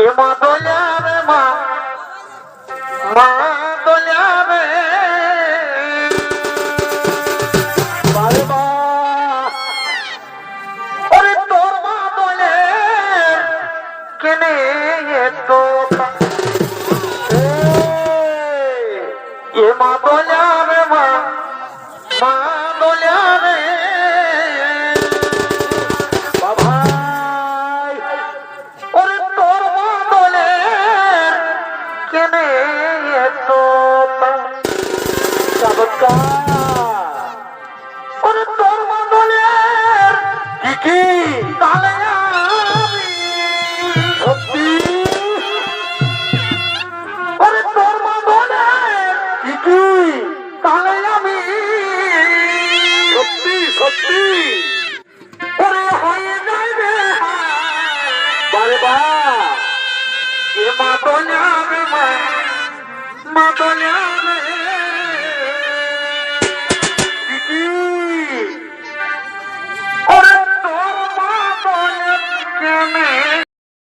এ মা দোলিয়া রে মা মা দোলিয়া রে মা দোলিয়া রে মা মা কেনে এত চমৎকার তোর বদলে কি কি তাহলে সত্যি তোর বদলে কি কি তাহলে আমি সত্যি সত্যি ওরে হয়ে যাবে বারে বা এ Come on.